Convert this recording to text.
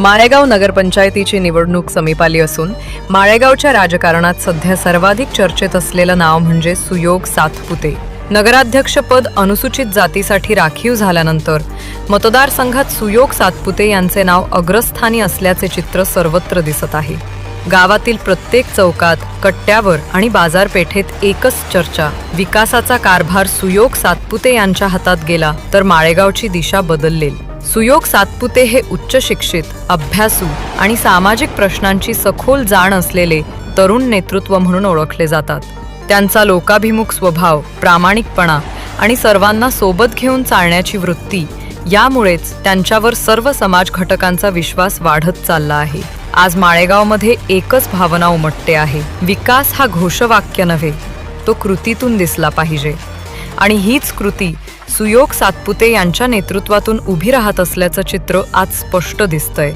माळेगाव नगरपंचायतीची निवडणूक समीप आली असून माळेगावच्या राजकारणात सध्या सर्वाधिक चर्चेत असलेलं नाव म्हणजे सुयोग सातपुते. नगराध्यक्षपद अनुसूचित जातीसाठी राखीव झाल्यानंतर मतदारसंघात सुयोग सातपुते यांचे नाव अग्रस्थानी असल्याचे चित्र सर्वत्र दिसत आहे. गावातील प्रत्येक चौकात कट्ट्यावर आणि बाजारपेठेत एकच चर्चा. विकासाचा कारभार सुयोग सातपुते यांच्या हातात गेला तर माळेगावची दिशा बदललेल. सुयोग सातपुते हे उच्च शिक्षित अभ्यासू आणि सामाजिक प्रश्नांची सखोल जाण असलेले तरुण नेतृत्व म्हणून ओळखले जातात. त्यांचा लोकाभिमुख स्वभाव प्रामाणिकपणा आणि सर्वांना सोबत घेऊन चालण्याची वृत्ती यामुळेच त्यांच्यावर सर्व समाज घटकांचा विश्वास वाढत चालला आहे. आज माळेगावमध्ये एकच भावना उमटते आहे. विकास हा घोषवाक्य नव्हे तो कृतीतून दिसला पाहिजे. आणि हीच कृती सुयोग सातपुते यांच्या नेतृत्वातून उभी राहत असल्याचं चित्र आज स्पष्ट दिसतंय.